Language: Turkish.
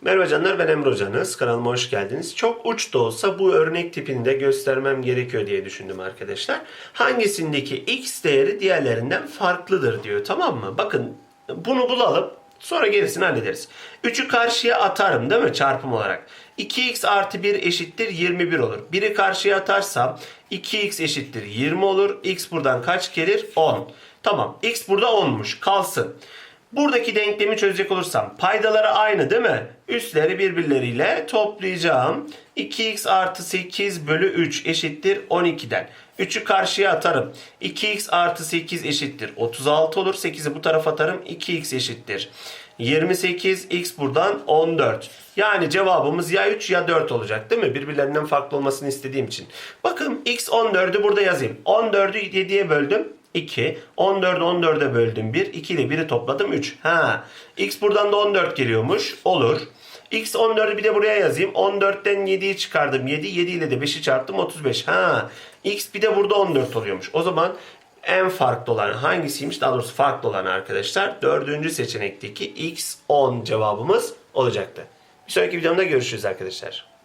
Merhaba canlar ben Emre Hocanız. Kanalıma hoş geldiniz. Çok uç da olsa bu örnek tipini de göstermem gerekiyor diye düşündüm arkadaşlar. Hangisindeki x değeri diğerlerinden farklıdır diyor tamam mı? Bakın bunu bulalım. Sonra gerisini hallederiz. 3'ü karşıya atarım değil mi çarpım olarak? 2x artı 1 eşittir 21 olur. 1'i karşıya atarsam 2x eşittir 20 olur. x buradan kaç gelir? 10. Tamam x burada 10'muş kalsın. Buradaki denklemi çözecek olursam paydaları aynı değil mi? Üstleri birbirleriyle toplayacağım. 2x artı 8 bölü 3 eşittir 12'den. 3'ü karşıya atarım. 2x artı 8 eşittir 36 olur. 8'i bu tarafa atarım. 2x eşittir 28. x buradan 14. Yani cevabımız ya 3 ya 4 olacak değil mi? Birbirlerinden farklı olmasını istediğim için. Bakın x 14'ü burada yazayım. 14'ü 7'ye böldüm. 2. 14 14'e böldüm 1. 2 ile 1'i topladım 3. Ha. X buradan da 14 geliyormuş. Olur. X 14'ü bir de buraya yazayım. 14'ten 7'yi çıkardım. 7. 7 ile de 5'i çarptım 35. Ha. X bir de burada 14 oluyormuş. O zaman en farklı olan hangisiymiş? Daha doğrusu farklı olan arkadaşlar. Dördüncü seçenekteki X 10 cevabımız olacaktı. Bir sonraki videomda görüşürüz arkadaşlar.